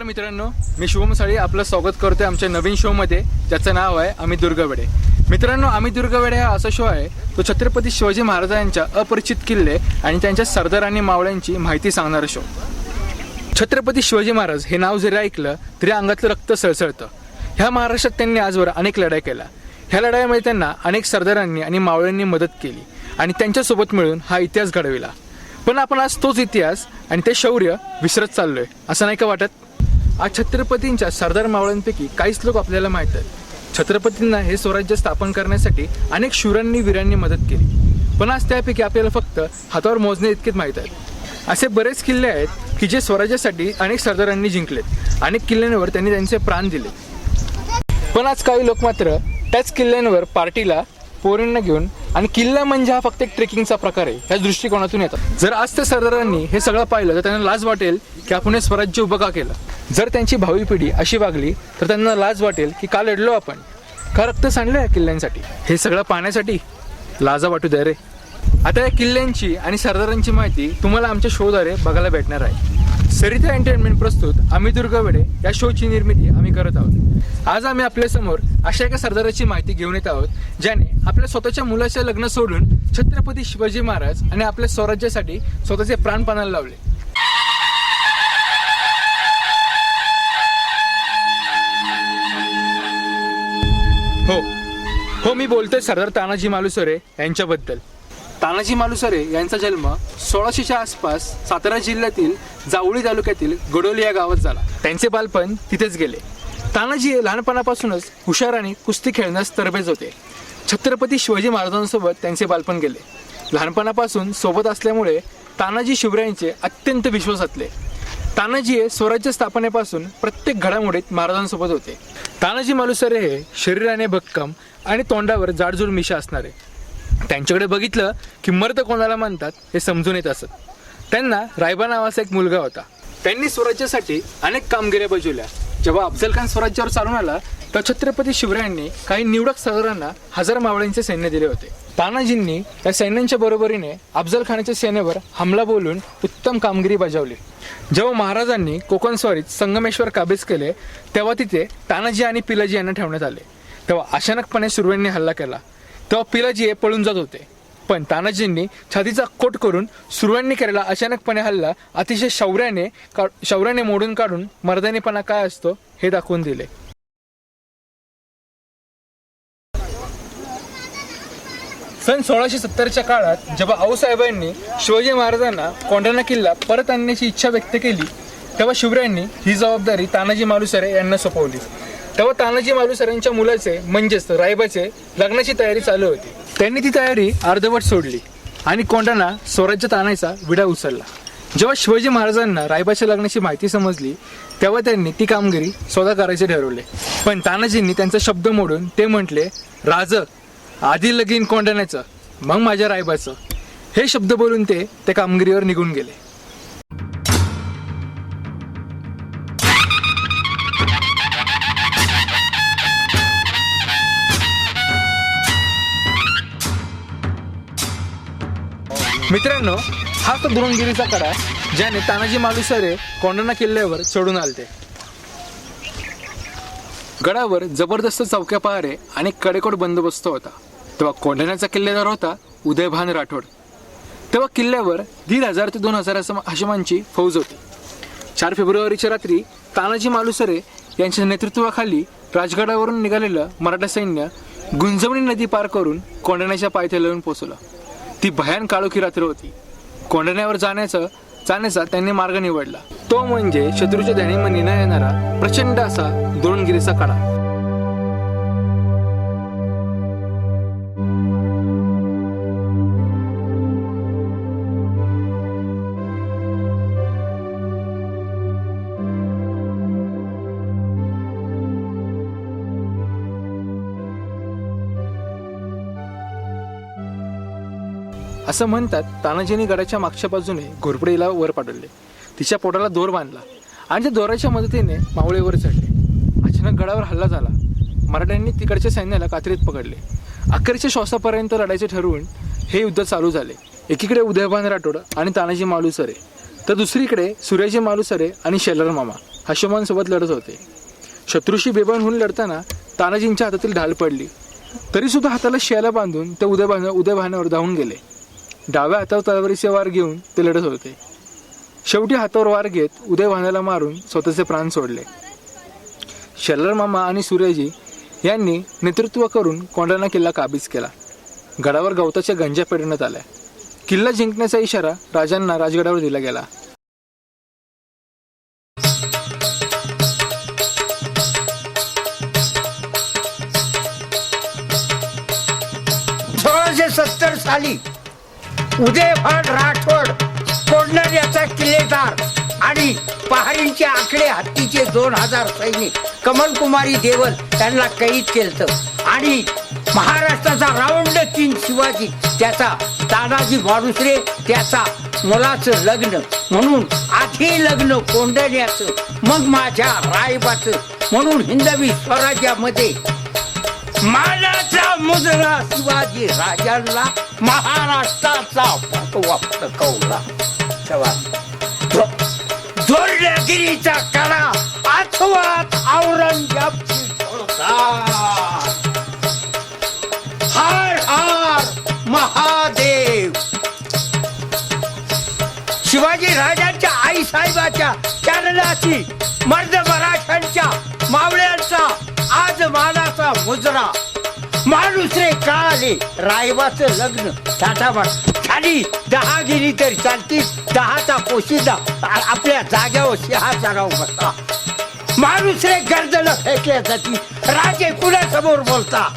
नमस्कार मित्रांनो मी शुभम साळी आपलं स्वागत करतोय आमच्या नवीन शोमध्ये ज्याचं नाव आहे अमित दुर्गवेडे. मित्रांनो अमित दुर्गवेडे हा असा शो आहे तो छत्रपती शिवाजी महाराजांच्या अपरिचित किल्ले आणि त्यांच्या सरदार आणि मावळ्यांची माहिती सांगणारा शो छत्रपती शिवाजी महाराज हे नाव जरी ऐकलं तरी अंगातलं रक्त सळसळतं. ह्या महाराष्ट्रात त्यांनी आजवर अनेक लढाई केल्या. ह्या लढाईमध्ये त्यांना अनेक सरदारांनी आणि मावळ्यांनी मदत केली आणि त्यांच्यासोबत मिळून हा इतिहास घडविला. पण आपण आज तोच इतिहास आणि ते शौर्य विसरत चाललोय असं नाही का वाटत? आज छत्रपतींच्या सरदार मावळ्यांपैकी काहीच लोक आपल्याला माहीत आहेत. छत्रपतींना हे स्वराज्य स्थापन करण्यासाठी अनेक शूरांनी वीरांनी मदत केली. पण आज त्यापैकी आपल्याला फक्त हातावर मोजणे इतकेच माहीत आहेत. असे बरेच किल्ले आहेत की जे स्वराज्यासाठी अनेक सरदारांनी जिंकलेत. अनेक किल्ल्यांवर त्यांनी त्यांचे प्राण दिले. पण आज काही लोक मात्र त्याच किल्ल्यांवर पार्टीला पोरींना घेऊन. आणि किल्ला म्हणजे हा फक्त एक ट्रेकिंगचा प्रकार आहे. ह्या दृष्टिकोनातून येतात. जर आज त्या सरदारांनी हे सगळं पाहिलं तर त्यांना लाज वाटेल की आपण हे स्वराज्य उभं का केलं? जर त्यांची भावी पिढी अशी वागली तर त्यांना लाज वाटेल की का लढलो आपण. का रक्त सांडलं या किल्ल्यांसाठी? हे सगळं पाहण्यासाठी लाजा वाटू द्या रे. आता या किल्ल्यांची आणि सरदारांची माहिती तुम्हाला आमच्या शोद्वारे बघायला भेटणार आहे. सरिता एंटरटेनमेंट प्रस्तुत आम्ही दुर्गावडे या शोची निर्मिती आम्ही करत आहोत. आज आम्ही आपल्यासमोर अशा एका सरदाराची माहिती घेऊन येत आहोत ज्याने आपल्या स्वतःच्या मुलाचे लग्न सोडून छत्रपती शिवाजी महाराज आणि आपल्या स्वराज्यासाठी स्वतःचे प्राणपणाला लावले. हो. हो मी बोलतोय सरदार तानाजी मालुसरे यांच्याबद्दल. तानाजी मालुसरे यांचा जन्म सोळाशेच्या आसपास सातारा जिल्ह्यातील जावळी तालुक्यातील गडोली या गावात झाला. त्यांचे बालपण तिथेच गेले. तानाजी हे लहानपणापासूनच हुशार आणि कुस्ती खेळण्यास तरबेज होते. छत्रपती शिवाजी महाराजांसोबत त्यांचे बालपण गेले. लहानपणापासून सोबत असल्यामुळे तानाजी शिवरायांचे अत्यंत विश्वासातले तानाजी हे स्वराज्य स्थापनेपासून प्रत्येक घडामोडीत महाराजांसोबत होते. तानाजी मालुसरे हे शरीराने भक्कम आणि तोंडावर जाडजूड मिशा असणारे. त्यांच्याकडे बघितलं की मर्द कोणाला म्हणतात हे समजून येत असत. त्यांना रायबा नावाचा एक मुलगा होता. त्यांनी स्वराज्यासाठी अनेक कामगिऱ्या बजावल्या. जेव्हा अफजल खान स्वराज्यावर चालून आला तर छत्रपती शिवरायांनी काही निवडक सरदारांना हजार मावळ्यांचे सैन्य दिले होते. तानाजींनी या सैन्यांच्या बरोबरीने अफजल खानाच्या सेनेवर हमला बोलून उत्तम कामगिरी बजावली. जेव्हा महाराजांनी कोकण स्वारीत संगमेश्वर काबीज केले तेव्हा तिथे तानाजी आणि पिलाजी यांना ठेवण्यात आले. तेव्हा अचानकपणे सुरवांनी हल्ला केला. तेव्हा पिलाजी हे पळून जात होते. पण तानाजींनी छातीचा कोट करून सुरव्यांनी केलेला अचानकपणे हल्ला अतिशय शौर्याने का शौर्याने मोडून काढून मर्दानीपणा काय असतो हे दाखवून दिले. सन सोळाशे सत्तरच्या काळात जेव्हा आऊसाहेबांनी शिवाजी महाराजांना कोंढाणा किल्ला परत आणण्याची इच्छा व्यक्त केली तेव्हा शिवरायांनी ही जबाबदारी तानाजी मालुसरे यांना सोपवली. तेव्हा तानाजी मालुसरेंच्या मुलाचे म्हणजेच रायबाचे लग्नाची तयारी चालू होती. त्यांनी ती तयारी अर्धवट सोडली आणि कोंडाना स्वराज्यात आणायचा विडा उचलला. जेव्हा शिवाजी महाराजांना रायबाच्या लग्नाची माहिती समजली तेव्हा त्यांनी ती कामगिरी स्वतः करायचे ठरवले. पण तानाजींनी त्यांचा शब्द मोडून ते म्हटले राज आधी लगीन कोंडाण्याचं मग माझ्या रायबाचं. हे शब्द बोलून ते त्या कामगिरीवर निघून गेले. मित्रांनो हा तो द्रोणगिरीचा कडा ज्याने तानाजी मालुसरे कोंढाणा किल्ल्यावर चढून आलते. गडावर जबरदस्त चौक्या पहारे आणि कडेकोट बंदोबस्त होता. तेव्हा कोंढाण्याचा किल्लेदार होता उदयभान राठोड. तेव्हा किल्ल्यावर दीड हजार ते दोन हजार हशमांची फौज होती. चार फेब्रुवारीच्या रात्री तानाजी मालुसरे यांच्या नेतृत्वाखाली राजगडावरून निघालेलं मराठा सैन्य गुंजवणी नदी पार करून कोंढाण्याच्या पायथ्याला येऊन पोहोचलं. ती भयान काळोखी रात्र होती. कोंडण्यावर जाण्याचं जाण्याचा त्यांनी मार्ग निवडला. तो म्हणजे शत्रूच्या ध्यानीमध्ये मनीना येणारा प्रचंड असा द्रोणगिरीचा कडा असं म्हणतात तानाजीने गडाच्या मागच्या बाजूने घोरपडीला वर पाडवले तिच्या पोटाला दोर बांधला आणि त्या दोराच्या मदतीने मावळेवर चढले. अचानक गडावर हल्ला झाला. मराठ्यांनी तिकडच्या सैन्याला कात्रीत पकडले. अखेरच्या श्वासापर्यंत लढायचे ठरवून हे युद्ध चालू झाले. एकीकडे उदयभान राठोड आणि तानाजी मालुसरे तर दुसरीकडे सूर्याजी मालुसरे आणि शेलर मामा हनुमानसोबत लढत होते. शत्रूशी बेबान होऊन लढताना तानाजींच्या हातातील ढाल पडली. तरी सुद्धा हाताला शेला बांधून ते उदयभान उदयभानावर धावून गेले. डाव्या हातावर तलवारीचे वार घेऊन ते लढत होते. शेवटी हातावर वार घेत उदय भाण्याला मारून स्वतःचे प्राण सोडले. शल्लर मामा आणि सूर्यजी यांनी नेतृत्व करून कोंढाणा किल्ला काबीज केला. गडावर गवताच्या गंजा पेरण्यात आल्या. किल्ला जिंकण्याचा इशारा राजांना राजगडावर दिला गेला. सोळाशे सत्तर साली उदयभान राठोड कोडणार याचा किल्लेदार आणि पहाडींचे आकडे हत्तीचे दोन हजार सैनिक. कमलकुमारी देवल त्यांना कैद केलं आणि महाराष्ट्राचा राऊंड तीन शिवाजी त्याचा तानाजी माणुसरे त्याचा मुलाचं लग्न. म्हणून आधी लग्न कोंडण्याचं मग माझ्या रायबाचं. म्हणून हिंदवी स्वराज्यामध्ये मानाचं मुजरा शिवाजी राजांना महाराष्ट्राचा फटवा फटकवला तेव्हा धोरणगिरीचा कडा आठवात औरंगजेबची हर हर महादेव. शिवाजी राजांच्या आई साहेबाच्या चरणाची मर्द मराठ्यांच्या मावळ्यांचा आज मानाचा मुजरा. माणूस रे काळाले रायबाचं लग्न थाटामाट खाली दहा गेली तरी चालतील. दहाचा पोशिंदा आ- आपल्या जाग्यावर सिंहाचा जागा बसता माणूस रे गर्दन फेकल्यासाठी राजे कुणासमोर बोलता?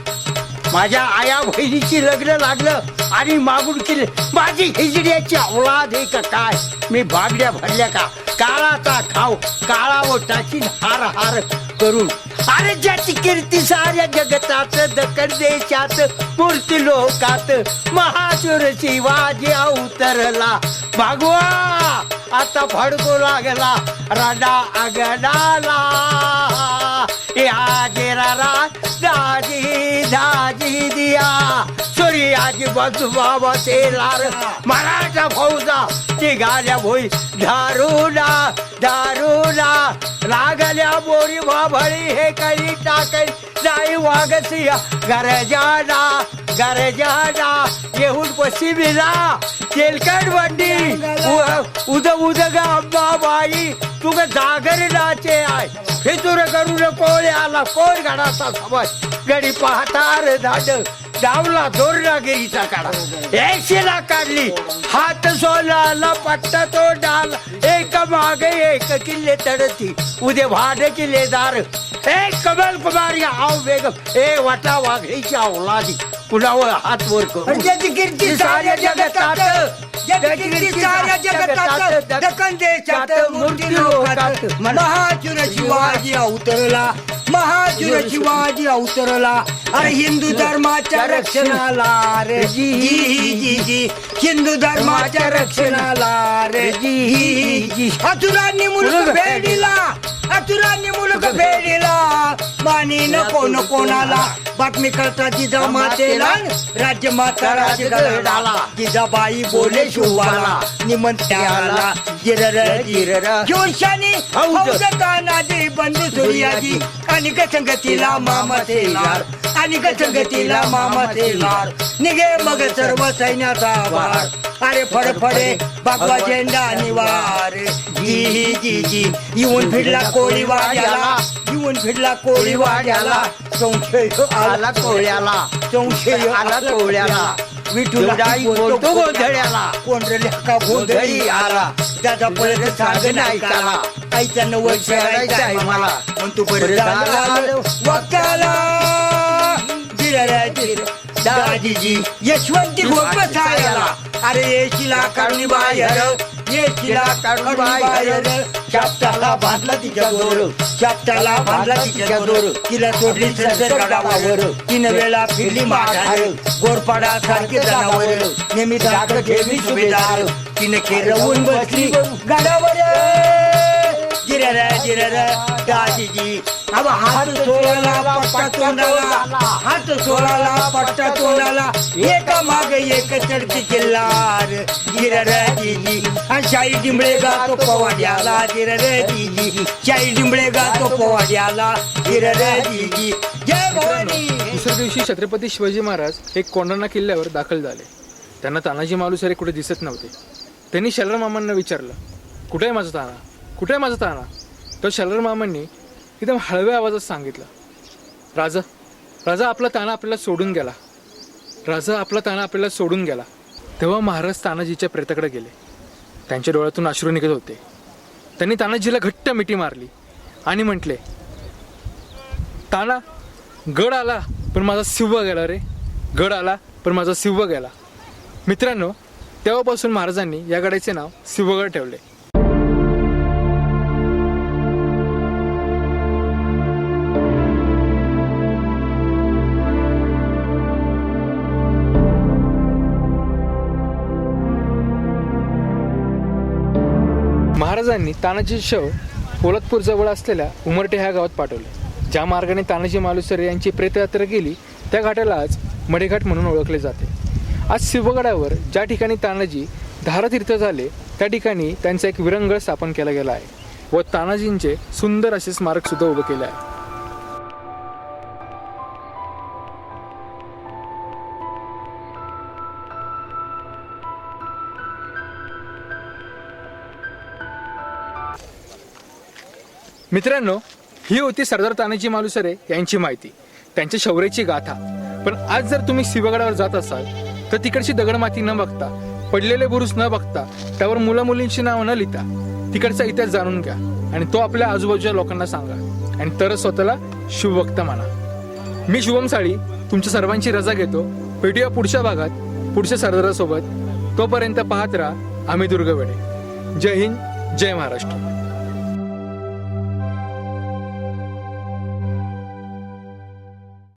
माझ्या आया बहिणीची लग्न लागलं आणि मागून केले. माझी हिजड्याची औलाद आहे का काय? मी भागड्या भरल्या का? काळाचा खाव काळावर टाकीन हार हार करून. अरे ज्याची कीर्ती साऱ्या जगतात दखन देशात मूर्ती लोकात महासूर शिवाजी अवतरला। भागवा आता फडकू लागला राडा अगडाला या जेरारा दाजी दाजी दिया। आजी बजू बाबा ते लार. मराठा फौजा निघाल्या भोई. दारुला दारुला लागल्या बोरी बाभळी हे कळी टाकळी जाई वागसिया. गरजाना गरजाना येऊन पशी बिला तेलकट बंडी उद उद उदग अंबाबाई तुग जागर नाचे आय. फितुर करून कोळे आला कोण गडाचा समज? गडी पाहतार धाड. डावला दोरणागिरीचा काढा. एकशेला काढली. हात सोलाला पट्टा तो डाल. एक मागे एक किल्ले तडती. उद्या भाड किल्लेदार एक कमल कुमार आव बेगम ए वाटा वाघळीची अवलादी कुणावर हात वर ज्याची कीर्ती साऱ्या जगतात. ज्याची कीर्ती साऱ्या जगतात. दखन देशात मूर्ती लोकात. महाचुर शिवाजी अवतरला महाचुर शिवाजी अवतरला. अरे हिंदू धर्माच्या रक्षणाला रे. जी जी जी हिंदू धर्माच्या रक्षणाला रे. जी जी अतुरांनी मुलग फेडिला. अतुरांनी मुलग फेडिला. मानी नको कोणाला? बातमी करता जिजा मातेला राज्य माता राजगडाला जिजाबाई बोले शिवाला निमंत्याला. जिरर जिरर जोशानी तानाजी बंधू सूर्याजी. आणि संगतीला मामा तेलार आणि निघे मग सर्व सैन्याचा भार अरे फडफडे. बागवा झेंडा निवार. जी जी जी येऊन फिरला कोळी वाड्याला येऊन फिरला कोळी वाड्याला संशय आला कोळ्याला. संशय आला कोळ्याला. विठुराई बोलतो गोंधळ्याला कोंडल्या का गोंधळी आला. त्याचा परत सांग नाही काला आईच्या नव्वद शेळायचा आहे मला पण तू परत दाजीजी. यशवंती गोपसायाला. अरे येशीला काढणी बाहेर. येशीला काढून बाहेर बांधला तिच्या दोर शाप्ताला बांधला तिच्या दोर तिला सोडली गडावर तीन वेळा फिरली माघार. गोरपाडा सारखे जनावर. नेहमी धाक ठेवी सुभेदार. तिने खेळवून बसली. गडावर दाजीजी अब हात सोळाला पट्टा तोंडाला हात सोळाला पट्टा तोंडाला एका माग एक चढती किल्लार. गिरराजीजी आणि शाही डिंबळे गातो पवाड्याला जिर रे दिजी डिंबळे गातो पवाड्याला जिर रे जय भवानी दुसऱ्या दिवशी छत्रपती शिवाजी महाराज हे कोंढाणा किल्ल्यावर दाखल झाले त्यांना तानाजी मालुसरे कुठे दिसत नव्हते त्यांनी शलर मामांना विचारलं कुठे आहे माझा ताना कुठे आहे माझा ताना तर शलर मामांनी एकदम हळव्या आवाजात सांगितलं राजा राजा आपला ताना आपल्याला सोडून गेला. राजा आपला ताना आपल्याला सोडून गेला. तेव्हा महाराज तानाजीच्या प्रेताकडे गेले. त्यांच्या डोळ्यातून अश्रू निघत होते. त्यांनी तानाजीला घट्ट मिठी मारली आणि म्हटले ताना गड आला पण माझा शिव्व गेला रे. गड आला पण माझा शिव्व गेला. मित्रांनो तेव्हापासून महाराजांनी या गडाचे नाव सिंहगड ठेवले. महाराजांनी तानाजी शव पोलादपूरजवळ असलेल्या उमरटे ह्या गावात पाठवले. ज्या मार्गाने तानाजी मालुसरे यांची प्रेतयात्रा गेली त्या घाटाला आज मडेघाट म्हणून ओळखले जाते. आज शिवगडावर ज्या ठिकाणी तानाजी धारातीर्थ झाले त्या ठिकाणी त्यांचा एक विरंगळ स्थापन केला गेला आहे व तानाजींचे सुंदर असे स्मारक सुद्धा उभं केले आहे. मित्रांनो ही होती सरदार तानाजी मालुसरे यांची माहिती. त्यांच्या शौर्याची गाथा. पण आज जर तुम्ही शिवगडावर जात असाल तर तिकडची दगडमाती न बघता पडलेले बुरुज न बघता त्यावर मुलं मुलींची नावं न लिहिता तिकडचा इतिहास जाणून घ्या आणि तो आपल्या आजूबाजूच्या लोकांना सांगा. आणि तरच स्वतःला शिवभक्त माना मी शुभम साळी तुमच्या सर्वांची रजा घेतो. भेटूया पुढच्या भागात पुढच्या सरदारासोबत. तोपर्यंत पाहत राहा आम्ही दुर्गवेडे जय हिंद जय महाराष्ट्र.